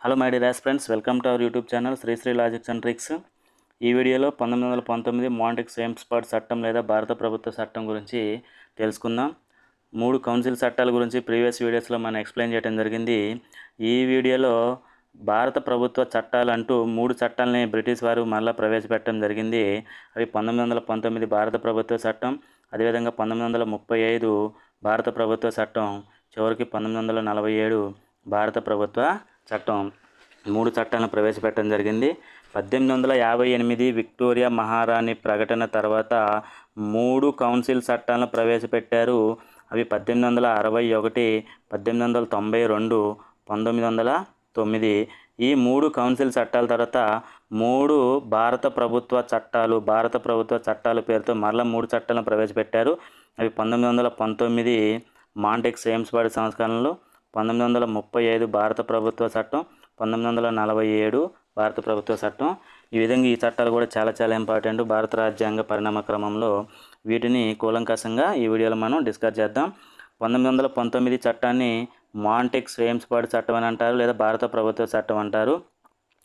Hello my dear friends welcome to our YouTube channel Srisri logics and tricks. ఈ వీడియోలో పంతొమ్మిది వందల పంతొమ్మిది మాంటిక్ స్పాట్ చట్టం లేదా భారత ప్రభుత్వ చట్టం గురించి తెలుసుకుందాం. మూడు కౌన్సిల్ చట్టాల గురించి ప్రీవియస్ వీడియోస్లో మనం ఎక్స్ప్లెయిన్ చేయడం జరిగింది. ఈ వీడియోలో భారత ప్రభుత్వ చట్టాలు అంటూ మూడు చట్టాలని బ్రిటిష్ వారు మళ్ళీ ప్రవేశపెట్టడం జరిగింది. అవి పంతొమ్మిది వందల పంతొమ్మిది భారత ప్రభుత్వ చట్టం అదేవిధంగా పంతొమ్మిది వందల ముప్పై ఐదు భారత ప్రభుత్వ చట్టం చివరికి పంతొమ్మిది వందల నలభై ఏడు భారత ప్రభుత్వ చట్టం మూడు చట్టాలను ప్రవేశపెట్టడం జరిగింది. పద్దెనిమిది వందల యాభై ఎనిమిది విక్టోరియా మహారాణి ప్రకటన తర్వాత మూడు కౌన్సిల్ చట్టాలను ప్రవేశపెట్టారు. అవి పద్దెనిమిది వందల అరవై ఒకటి పద్దెనిమిది వందల తొంభై రెండు పంతొమ్మిది వందల తొమ్మిది. ఈ మూడు కౌన్సిల్ చట్టాల తర్వాత మూడు భారత ప్రభుత్వ చట్టాలు భారత ప్రభుత్వ చట్టాల పేరుతో మరలా మూడు చట్టాలను ప్రవేశపెట్టారు. అవి పంతొమ్మిది వందల పంతొమ్మిది మాంటెక్ సేమ్స్బాడి సంస్కరణలు పంతొమ్మిది వందల ముప్పై ఐదు భారత ప్రభుత్వ చట్టం పంతొమ్మిది వందల నలభై ఏడు భారత ప్రభుత్వ చట్టం. ఈ విధంగా ఈ చట్టాలు కూడా చాలా చాలా ఇంపార్టెంట్ భారత రాజ్యాంగ పరిణామ క్రమంలో. వీటిని కూలంకషంగా ఈ వీడియోలో మనం డిస్కస్ చేద్దాం. పంతొమ్మిది వందల పంతొమ్మిది చట్టాన్ని మాంటెక్ స్వేమ్స్పాడ్ చట్టం అని అంటారు లేదా భారత ప్రభుత్వ చట్టం అంటారు.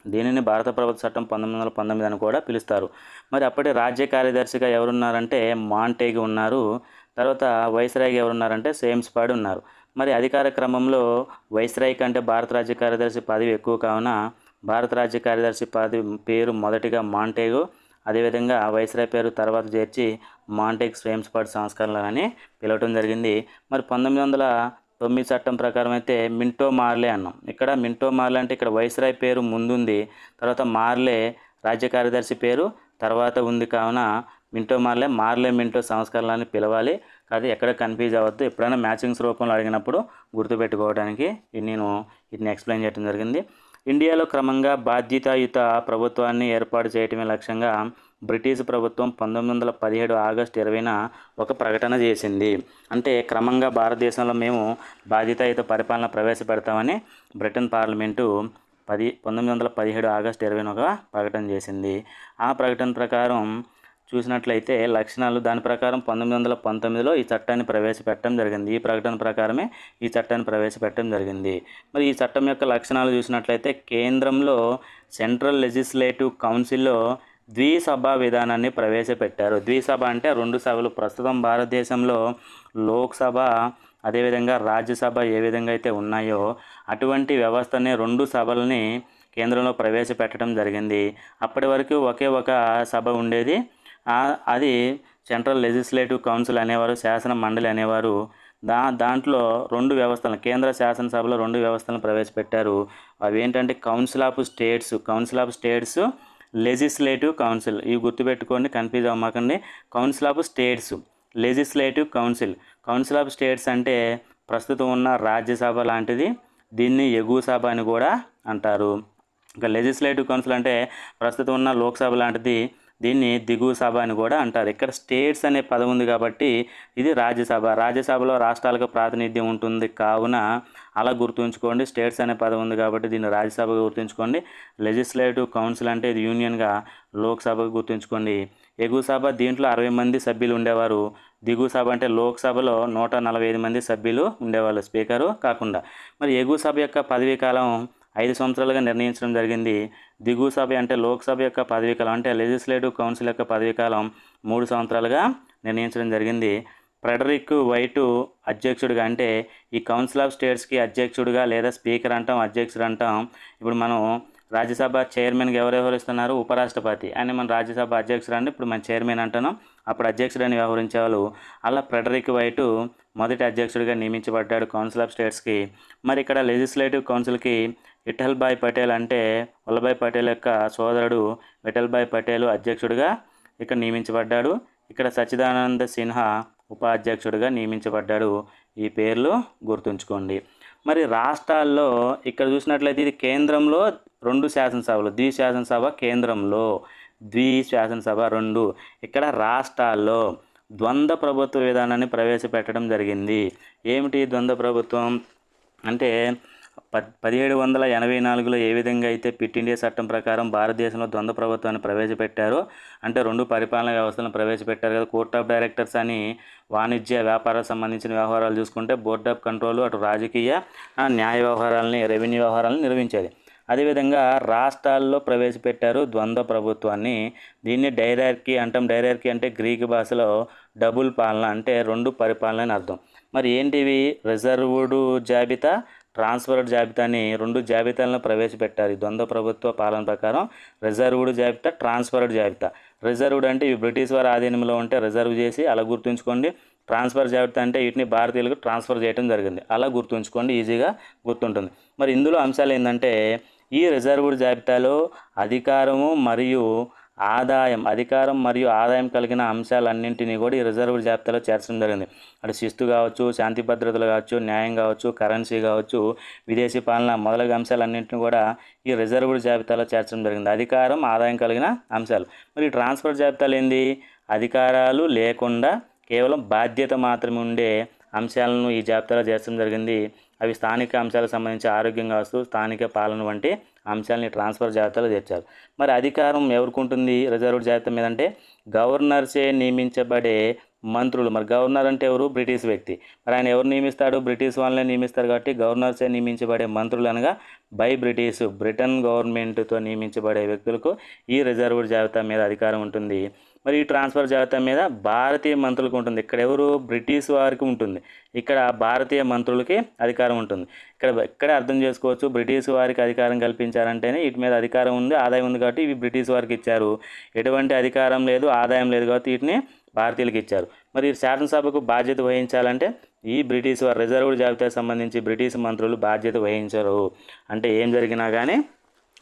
దీనిని భారత ప్రభుత్వ చట్టం పంతొమ్మిది వందల పంతొమ్మిది అని కూడా పిలుస్తారు. మరి అప్పటి రాజ్య కార్యదర్శిగా ఎవరున్నారంటే మాంటేగ్ ఉన్నారు. తర్వాత వైస్రాయ్ ఎవరున్నారంటే సేమ్స్పాడ్ ఉన్నారు. మరి అధికార క్రమంలో వైస్రాయ్ కంటే భారత రాజ్య కార్యదర్శి పదవి ఎక్కువ కావున భారత రాజ్య కార్యదర్శి పదవి పేరు మొదటిగా మాంటేగు అదేవిధంగా వైస్రాయ్ పేరు తర్వాత చేర్చి మాంటేగ్ స్వేమ్స్పాడ్ సంస్కరణలు అని పిలవటం జరిగింది. మరి పంతొమ్మిది వందల తొమ్మిది చట్టం ప్రకారం అయితే మింటో మార్లే అన్నాం. ఇక్కడ మింటో మార్లే అంటే ఇక్కడ వైస్రాయ్ పేరు ముందుంది తర్వాత మార్లే రాజ్య కార్యదర్శి పేరు తర్వాత ఉంది కావున మింటో మార్లే మార్లే మింటో సంస్కరణలని పిలవాలి. అది ఎక్కడ కన్ఫ్యూజ్ అవ్వద్దు. ఎప్పుడైనా మ్యాచింగ్స్ రూపంలో అడిగినప్పుడు గుర్తుపెట్టుకోవడానికి నేను వీటిని ఎక్స్ప్లెయిన్ చేయడం జరిగింది. ఇండియాలో క్రమంగా బాధ్యతాయుత ప్రభుత్వాన్ని ఏర్పాటు చేయటమే లక్ష్యంగా బ్రిటిష్ ప్రభుత్వం పంతొమ్మిది వందల పదిహేడు ఆగస్టు ఇరవైన ఒక ప్రకటన చేసింది. అంటే క్రమంగా భారతదేశంలో మేము బాధ్యతాయుత పరిపాలన ప్రవేశపెడతామని బ్రిటన్ పార్లమెంటు పది పంతొమ్మిది వందల పదిహేడు ఆగస్టు ఇరవైన ఒక ప్రకటన చేసింది. ఆ ప్రకటన ప్రకారం చూసినట్లయితే లక్షణాలు దాని ప్రకారం పంతొమ్మిది వందల పంతొమ్మిదిలో ఈ చట్టాన్ని ప్రవేశపెట్టడం జరిగింది. ఈ ప్రకటన ప్రకారమే ఈ చట్టాన్ని ప్రవేశపెట్టడం జరిగింది. మరి ఈ చట్టం యొక్క లక్షణాలు చూసినట్లయితే కేంద్రంలో సెంట్రల్ లెజిస్లేటివ్ కౌన్సిల్లో ద్విసభ విధానాన్ని ప్రవేశపెట్టారు. ద్విసభ అంటే రెండు సభలు. ప్రస్తుతం భారతదేశంలో లోక్సభ అదేవిధంగా రాజ్యసభ ఏ విధంగా అయితే ఉన్నాయో అటువంటి వ్యవస్థని రెండు సభలని కేంద్రంలో ప్రవేశపెట్టడం జరిగింది. అప్పటి వరకు ఒకే ఒక సభ ఉండేది. అది సెంట్రల్ లెజిస్లేటివ్ కౌన్సిల్ అనేవారు శాసన మండలి అనేవారు దా దాంట్లో రెండు వ్యవస్థలను కేంద్ర శాసనసభలో రెండు వ్యవస్థలను ప్రవేశపెట్టారు. అవి ఏంటంటే council of states council of states legislative council. ఇవి గుర్తుపెట్టుకోండి కన్ఫ్యూజ్ అవ్వకండి council of states legislative council. Council of states అంటే ప్రస్తుతం ఉన్న రాజ్యసభ లాంటిది దీన్ని ఎగువ సభ అని కూడా అంటారు. ఇంకా లెజిస్లేటివ్ కౌన్సిల్ అంటే ప్రస్తుతం ఉన్న లోక్సభ లాంటిది దీన్ని దిగువ సభ అని కూడా అంటారు. ఇక్కడ స్టేట్స్ అనే పదం ఉంది కాబట్టి ఇది రాజ్యసభ. రాజ్యసభలో రాష్ట్రాలకు ప్రాతినిధ్యం ఉంటుంది కావున అలా గుర్తుంచుకోండి. స్టేట్స్ అనే పదం ఉంది కాబట్టి దీన్ని రాజ్యసభగా గుర్తుంచుకోండి. లెజిస్లేటివ్ కౌన్సిల్ అంటే ఇది యూనియన్గా లోక్సభకు గుర్తుంచుకోండి. ఎగువ సభ దీంట్లో అరవై మంది సభ్యులు ఉండేవారు. దిగువ సభ అంటే లోక్సభలో నూట నలభై ఐదు మంది సభ్యులు ఉండేవాళ్ళు స్పీకరు కాకుండా. మరి ఎగువ సభ యొక్క పదవీ కాలం ఐదు సంవత్సరాలుగా నిర్ణయించడం జరిగింది. దిగువ సభ అంటే లోక్సభ యొక్క పదవీకాలం అంటే లెజిస్లేటివ్ కౌన్సిల్ యొక్క పదవీకాలం మూడు సంవత్సరాలుగా నిర్ణయించడం జరిగింది. ఫ్రెడరిక్ వైటు అధ్యక్షుడిగా అంటే ఈ కౌన్సిల్ ఆఫ్ స్టేట్స్కి అధ్యక్షుడిగా లేదా స్పీకర్ అంటాం అధ్యక్షుడు అంటాం. ఇప్పుడు మనం రాజ్యసభ చైర్మన్గా ఎవరెవరు ఇస్తున్నారు? ఉపరాష్ట్రపతి. అని మన రాజ్యసభ అధ్యక్షుడు అంటే ఇప్పుడు మన చైర్మన్ అంటున్నాం. అప్పుడు అధ్యక్షుడని వ్యవహరించేవాళ్ళు అలా ఫ్రెడరిక్ వైటు మొదటి అధ్యక్షుడిగా నియమించబడ్డాడు కౌన్సిల్ ఆఫ్ స్టేట్స్కి. మరి ఇక్కడ లెజిస్లేటివ్ కౌన్సిల్కి విఠల్భాయ్ పటేల్ అంటే వల్లభాయ్ పటేల్ యొక్క సోదరుడు విఠల్భాయ్ పటేల్ అధ్యక్షుడిగా ఇక్కడ నియమించబడ్డాడు. ఇక్కడ సచిదానంద సిన్హా ఉపాధ్యక్షుడిగా నియమించబడ్డాడు. ఈ పేర్లు గుర్తుంచుకోండి. మరి రాష్ట్రాల్లో ఇక్కడ చూసినట్లయితే ఇది కేంద్రంలో రెండు శాసనసభలు ద్వి శాసనసభ కేంద్రంలో. ద్వి శాసనసభ రెండు. ఇక్కడ రాష్ట్రాల్లో ద్వంద్వ ప్రభుత్వ విధానాన్ని ప్రవేశపెట్టడం జరిగింది. ఏమిటి ద్వంద్వ ప్రభుత్వం? అంటే ప పదిహేడు వందల ఎనభై నాలుగులో ఏ విధంగా అయితే పిట్ ఇండియా చట్టం ప్రకారం భారతదేశంలో ద్వంద్వ ప్రభుత్వాన్ని ప్రవేశపెట్టారో అంటే రెండు పరిపాలన వ్యవస్థలను ప్రవేశపెట్టారు కదా. కోర్ట్ ఆఫ్ డైరెక్టర్స్ అని వాణిజ్య వ్యాపారాలకు సంబంధించిన వ్యవహారాలు చూసుకుంటే బోర్డ్ ఆఫ్ కంట్రోల్ అటు రాజకీయ న్యాయ వ్యవహారాలని రెవెన్యూ వ్యవహారాలను నిర్వహించేది. అదేవిధంగా రాష్ట్రాల్లో ప్రవేశపెట్టారు ద్వంద్వ ప్రభుత్వాన్ని. దీన్ని డైరార్కీ అంటాం. డైరార్కీ అంటే గ్రీక్ భాషలో డబుల్ పాలన అంటే రెండు పరిపాలన అని అర్థం. మరి ఏంటివి? రిజర్వ్డ్ జాబితా ట్రాన్స్ఫర్డ్ జాబితాని రెండు జాబితాలను ప్రవేశపెట్టారు ఈ ద్వంద్వ ప్రభుత్వ పాలన ప్రకారం. రిజర్వ్డ్ జాబితా ట్రాన్స్ఫర్డ్ జాబితా. రిజర్వ్డ్ అంటే ఇవి బ్రిటిష్ వారి ఆధీనంలో ఉంటే రిజర్వ్ చేసి అలా గుర్తుంచుకోండి. ట్రాన్స్ఫర్ జాబితా అంటే వీటిని భారతీయులకు ట్రాన్స్ఫర్ చేయడం జరిగింది. అలా గుర్తుంచుకోండి. ఈజీగా గుర్తుంటుంది. మరి ఇందులో అంశాలు ఏంటంటే ఈ రిజర్వ్డ్ జాబితాలో అధికారము మరియు ఆదాయం అధికారం మరియు ఆదాయం కలిగిన అంశాలన్నింటినీ కూడా ఈ రిజర్వ్డ్ జాబితాలో చేర్చడం జరిగింది. అటు శిస్తు కావచ్చు శాంతి భద్రతలు కావచ్చు న్యాయం కావచ్చు కరెన్సీ కావచ్చు విదేశీ పాలన మొదలగు అంశాలన్నింటినీ కూడా ఈ రిజర్వ్డ్ జాబితాలో చేర్చడం జరిగింది. అధికారం ఆదాయం కలిగిన అంశాలు. మరి ట్రాన్స్ఫర్ జాబితాలు ఏంది? అధికారాలు లేకుండా కేవలం బాధ్యత మాత్రమే ఉండే అంశాలను ఈ జాబితాలో చేర్చడం జరిగింది. అవి స్థానిక అంశాలకు సంబంధించి ఆరోగ్యం కావచ్చు స్థానిక పాలన వంటి అంశాలని ట్రాన్స్ఫర్ జాబితాలో చేర్చారు మరి అధికారం ఎవరికి ఉంటుంది రిజర్వ్డ్ జాబితా మీద అంటే గవర్నర్సే నియమించబడే మంత్రులు. మరి గవర్నర్ అంటే ఎవరు? బ్రిటిష్ వ్యక్తి. మరి ఆయన ఎవరు నియమిస్తాడు? బ్రిటిష్ వాళ్ళనే నియమిస్తారు కాబట్టి గవర్నర్సే నియమించబడే మంత్రులు అనగా బై బ్రిటిష్ బ్రిటన్ గవర్నమెంట్తో నియమించబడే వ్యక్తులకు ఈ రిజర్వ్డ్ జాబితా మీద అధికారం ఉంటుంది. మరి ఈ ట్రాన్స్ఫర్ జాబితా మీద భారతీయ మంత్రులకు ఉంటుంది. ఇక్కడ ఎవరు? బ్రిటిష్ వారికి ఉంటుంది. ఇక్కడ భారతీయ మంత్రులకి అధికారం ఉంటుంది. ఇక్కడ ఇక్కడే అర్థం చేసుకోవచ్చు? బ్రిటిష్ వారికి అధికారం కల్పించారంటేనే వీటి మీద అధికారం ఉంది ఆదాయం ఉంది కాబట్టి ఇవి బ్రిటిష్ వారికి ఇచ్చారు. ఎటువంటి అధికారం లేదు ఆదాయం లేదు కాబట్టి వీటిని భారతీయులకు ఇచ్చారు. మరి శాసనసభకు బాధ్యత వహించాలంటే ఈ బ్రిటిష్ వారు రిజర్వ్డ్ జాబితాకు సంబంధించి బ్రిటిష్ మంత్రులు బాధ్యత వహించరు. అంటే ఏం జరిగినా కానీ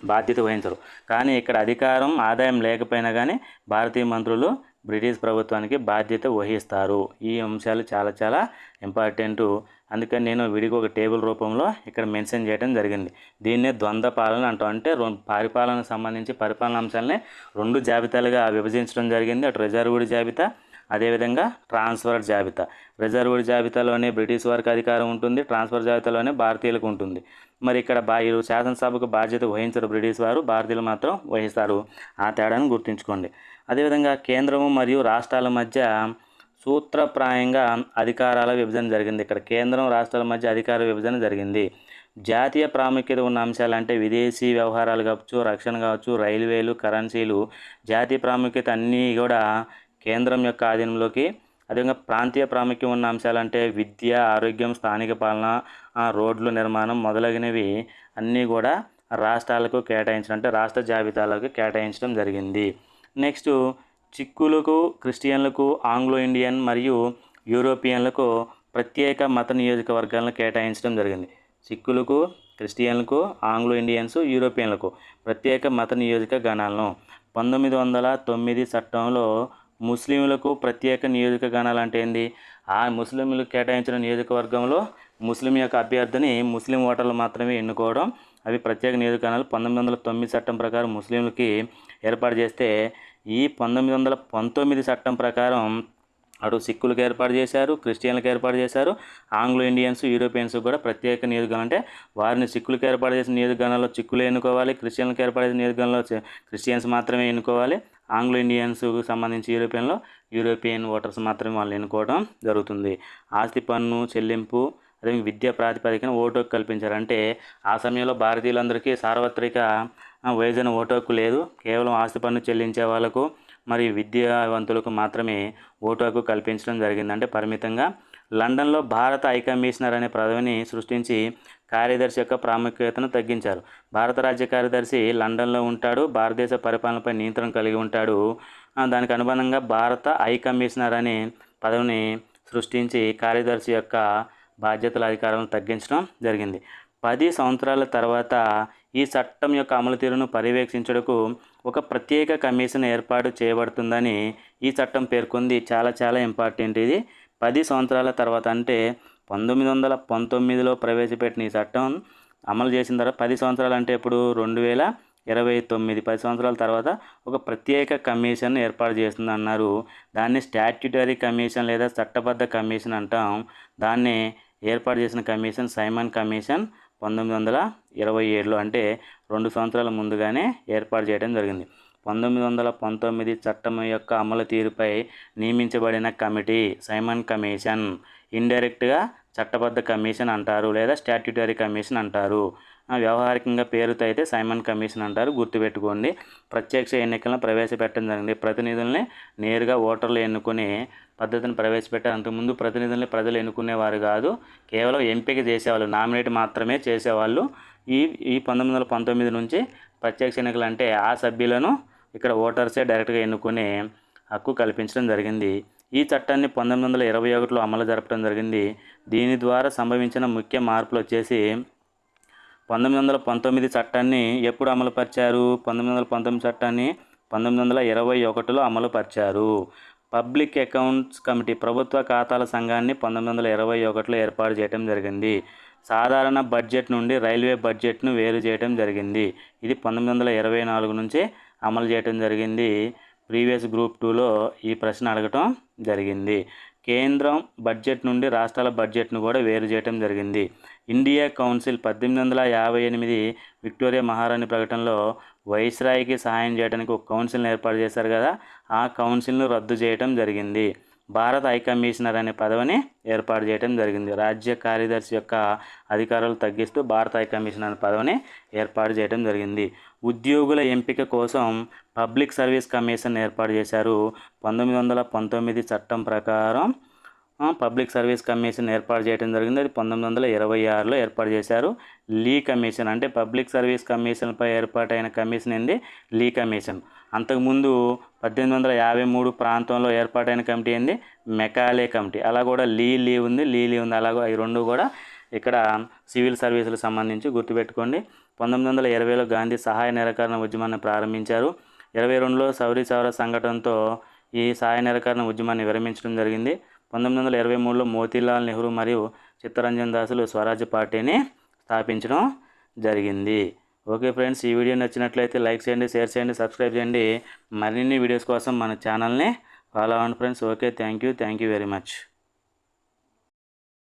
బాధ్యత వహించరు. కానీ ఇక్కడ అధికారం ఆదాయం లేకపోయినా కానీ భారతీయ మంత్రులు బ్రిటిష్ ప్రభుత్వానికి బాధ్యత వహిస్తారు. ఈ అంశాలు చాలా చాలా ఇంపార్టెంట్. అందుకని నేను విడిగా ఒక టేబుల్ రూపంలో ఇక్కడ మెన్షన్ చేయడం జరిగింది. దీన్నే ద్వంద్వ పాలన అంటాం. అంటే పరిపాలనకు సంబంధించి పరిపాలన అంశాలని రెండు జాబితాలుగా విభజించడం జరిగింది. అటు రిజర్వ్డ్ జాబితా. అదేవిధంగా ట్రాన్స్ఫర్ జాబితా. రిజర్వ్డ్ జాబితాలోనే బ్రిటిష్ వారికి అధికారం ఉంటుంది ట్రాన్స్ఫర్ జాబితాలోనే భారతీయులకు ఉంటుంది. మరి ఇక్కడ బా శాసనసభకు బాధ్యత వహించరు బ్రిటిష్ వారు భారతీయులు మాత్రం వహిస్తారు. ఆ తేడాను గుర్తుంచుకోండి. అదేవిధంగా కేంద్రము మరియు రాష్ట్రాల మధ్య సూత్రప్రాయంగా అధికారాల విభజన జరిగింది. ఇక్కడ కేంద్రం రాష్ట్రాల మధ్య అధికార విభజన జరిగింది. జాతీయ ప్రాముఖ్యత ఉన్న అంశాలు అంటే విదేశీ వ్యవహారాలు కావచ్చు రక్షణ కావచ్చు రైల్వేలు కరెన్సీలు జాతీయ ప్రాముఖ్యత అన్నీ కూడా కేంద్రం యొక్క ఆధీనంలోకి అదేవిధంగా ప్రాంతీయ ప్రాముఖ్యం ఉన్న అంశాలంటే విద్య ఆరోగ్యం స్థానిక పాలన రోడ్లు నిర్మాణం మొదలగునవి అన్నీ కూడా రాష్ట్రాలకు కేటాయించడం అంటే రాష్ట్ర జాబితాలకు కేటాయించడం జరిగింది. నెక్స్ట్ చిక్కులకు క్రిస్టియన్లకు ఆంగ్లో ఇండియన్ మరియు యూరోపియన్లకు ప్రత్యేక మత నియోజకవర్గాలను కేటాయించడం జరిగింది. సిక్కులకు క్రిస్టియన్లకు ఆంగ్లో ఇండియన్స్ యూరోపియన్లకు ప్రత్యేక మత నియోజక గణాలను పంతొమ్మిది వందల తొమ్మిది చట్టంలో ముస్లింలకు ప్రత్యేక నియోజకగణాలు అంటే ఏంది? ఆ ముస్లింలకు కేటాయించిన నియోజకవర్గంలో ముస్లిం యొక్క అభ్యర్థిని ముస్లిం ఓటర్లు మాత్రమే ఎన్నుకోవడం అవి ప్రత్యేక నియోజకవర్గాలు పంతొమ్మిది వందల తొమ్మిది చట్టం ప్రకారం ముస్లింలకి ఏర్పాటు చేస్తే ఈ పంతొమ్మిది వందల పంతొమ్మిది చట్టం ప్రకారం అటు సిక్కులకు ఏర్పాటు చేశారు క్రిస్టియన్లకు ఏర్పాటు చేశారు ఆంగ్లో ఇండియన్స్ యూరోపియన్స్ కూడా ప్రత్యేక నియోజకవర్గం అంటే వారిని సిక్కులకు ఏర్పాటు చేసిన నియోజకవర్గంలో చిక్కులు ఎన్నుకోవాలి క్రిస్టియన్లకు ఏర్పాటు చేసిన నియోజకవర్గంలో క్రిస్టియన్స్ మాత్రమే ఎన్నుకోవాలి. ఆంగ్లో ఇండియన్స్కు సంబంధించి యూరోపియన్లో యూరోపియన్ ఓటర్స్ మాత్రమే వాళ్ళు ఎన్నుకోవడం జరుగుతుంది. ఆస్తి పన్ను చెల్లింపు అదే విద్యా ప్రాతిపదికన ఓటు హక్కు కల్పించారు అంటే ఆ సమయంలో భారతీయులందరికీ సార్వత్రిక వయోజన ఓటు హక్కు లేదు. కేవలం ఆస్తి పన్ను చెల్లించే వాళ్ళకు మరియు విద్యావంతులకు మాత్రమే ఓటు హక్కు కల్పించడం జరిగింది అంటే పరిమితంగా. లండన్లో భారత హైకమిషనర్ అనే పదవిని సృష్టించి కార్యదర్శి యొక్క ప్రాముఖ్యతను తగ్గించారు. భారత రాజ్య కార్యదర్శి లండన్లో ఉంటాడు. భారతదేశ పరిపాలనపై నియంత్రణ కలిగి ఉంటాడు. దానికి అనుబంధంగా భారత హై కమిషనర్ అనే పదవిని సృష్టించి కార్యదర్శి యొక్క బాధ్యతల అధికారాలను తగ్గించడం జరిగింది. పది సంవత్సరాల తర్వాత ఈ చట్టం యొక్క అమలు తీరును పర్యవేక్షించుటకు ఒక ప్రత్యేక కమిషన్ ఏర్పాటు చేయబడుతుందని ఈ చట్టం పేర్కొంది. చాలా చాలా ఇంపార్టెంట్ ఇది. పది సంవత్సరాల తర్వాత అంటే పంతొమ్మిది వందల పంతొమ్మిదిలో ప్రవేశపెట్టిన ఈ చట్టం అమలు చేసిన తర్వాత పది సంవత్సరాలు అంటే ఇప్పుడు రెండు వేల ఇరవై తొమ్మిది. పది సంవత్సరాల తర్వాత ఒక ప్రత్యేక కమిషన్ ఏర్పాటు చేస్తుంది అన్నారు. దాన్ని స్టాట్యుటరీ కమిషన్ లేదా చట్టబద్ధ కమిషన్ అంటాం. దాన్ని ఏర్పాటు చేసిన కమిషన్ సైమన్ కమిషన్ పంతొమ్మిది వందల ఇరవై ఏడులో అంటే రెండు సంవత్సరాల ముందుగానే ఏర్పాటు చేయడం జరిగింది. పంతొమ్మిది వందల పంతొమ్మిది చట్టం యొక్క అమలు తీరుపై నియమించబడిన కమిటీ సైమన్ కమిషన్. ఇండైరెక్ట్గా చట్టబద్ధ కమిషన్ అంటారు లేదా స్టాట్యుటరీ కమిషన్ అంటారు. వ్యవహారికంగా పేరుతో అయితే సైమన్ కమిషన్ అంటారు. గుర్తుపెట్టుకోండి ప్రత్యక్ష ఎన్నికలను ప్రవేశపెట్టడం జరిగింది. ప్రతినిధుల్ని నేరుగా ఓటర్లు ఎన్నుకునే పద్ధతిని ప్రవేశపెట్టారు. అంతకుముందు ప్రతినిధుల్ని ప్రజలు ఎన్నుకునేవారు కాదు కేవలం ఎంపిక చేసేవాళ్ళు నామినేట్ మాత్రమే చేసేవాళ్ళు. ఈ ఈ పంతొమ్మిది వందల పంతొమ్మిది నుంచి ప్రత్యక్ష ఎన్నికలు అంటే ఆ సభ్యులను ఇక్కడ ఓటర్సే డైరెక్ట్గా ఎన్నుకునే హక్కు కల్పించడం జరిగింది. ఈ చట్టాన్ని పంతొమ్మిది వందల ఇరవై ఒకటిలో అమలు జరపడం జరిగింది. దీని ద్వారా సంభవించిన ముఖ్య మార్పులు వచ్చేసి పంతొమ్మిది వందల పంతొమ్మిది చట్టాన్ని ఎప్పుడు అమలుపరిచారు? పంతొమ్మిది వందల పంతొమ్మిది చట్టాన్ని పంతొమ్మిది వందల ఇరవై ఒకటిలో అమలుపరిచారు. పబ్లిక్ అకౌంట్స్ కమిటీ ప్రభుత్వ ఖాతాల సంఘాన్ని పంతొమ్మిది వందల ఇరవై ఒకటిలో ఏర్పాటు చేయడం జరిగింది. సాధారణ బడ్జెట్ నుండి రైల్వే బడ్జెట్ను వేరు చేయడం జరిగింది. ఇది పంతొమ్మిది వందల ఇరవై నాలుగు నుంచి అమలు చేయడం జరిగింది. ప్రీవియస్ గ్రూప్ టూలో ఈ ప్రశ్న అడగటం జరిగింది. కేంద్రం బడ్జెట్ నుండి రాష్ట్రాల బడ్జెట్ను కూడా వేరు చేయడం జరిగింది. ఇండియా కౌన్సిల్ పద్దెనిమిది వందల యాభై ఎనిమిది విక్టోరియా మహారాణి ప్రకటనలో వైస్రాయికి సహాయం చేయడానికి ఒక కౌన్సిల్ని ఏర్పాటు చేశారు కదా ఆ కౌన్సిల్ను రద్దు చేయడం జరిగింది. భారత హై కమిషనర్ అనే పదవిని ఏర్పాటు చేయడం జరిగింది. రాజ్య కార్యదర్శి యొక్క అధికారాలు తగ్గిస్తూ భారత హైకమిషనర్ అనే పదవిని ఏర్పాటు చేయడం జరిగింది. ఉద్యోగుల ఎంపిక కోసం పబ్లిక్ సర్వీస్ కమిషన్ ఏర్పాటు చేశారు. పంతొమ్మిది వందల పంతొమ్మిది చట్టం ప్రకారం పబ్లిక్ సర్వీస్ కమిషన్ ఏర్పాటు చేయడం జరిగింది. అది పంతొమ్మిది వందల ఇరవై ఆరులో ఏర్పాటు చేశారు. లీ కమిషన్ అంటే పబ్లిక్ సర్వీస్ కమిషన్పై ఏర్పాటైన కమిషన్ ఏంది? Lee commission. అంతకుముందు పద్దెనిమిది వందల యాభై మూడు ప్రాంతంలో ఏర్పాటైన కమిటీ ఏంది? Macaulay committee. అలా కూడా లీ లీ ఉంది లీ లీ ఉంది. అలాగో ఈ రెండు కూడా ఇక్కడ సివిల్ సర్వీసులకు సంబంధించి గుర్తుపెట్టుకోండి. పంతొమ్మిది వందల ఇరవైలో గాంధీ సహాయ నిరాకరణ ఉద్యమాన్ని ప్రారంభించారు. ఇరవై రెండులో సౌరీ సౌర సంఘటనతో ఈ సహాయ నిరాకరణ ఉద్యమాన్ని విరమించడం జరిగింది. పంతొమ్మిది వందల ఇరవై మూడులో మోతీలాల్ నెహ్రూ మరియు చిత్తరంజన్ దాసులు స్వరాజ్య పార్టీని స్థాపించడం జరిగింది. ఓకే ఫ్రెండ్స్ ఈ వీడియో నచ్చినట్లయితే లైక్ చేయండి షేర్ చేయండి సబ్స్క్రైబ్ చేయండి. మరిన్ని వీడియోస్ కోసం మన ఛానల్ని ఫాలో అవ్వండి friends. Okay thank you thank you very much.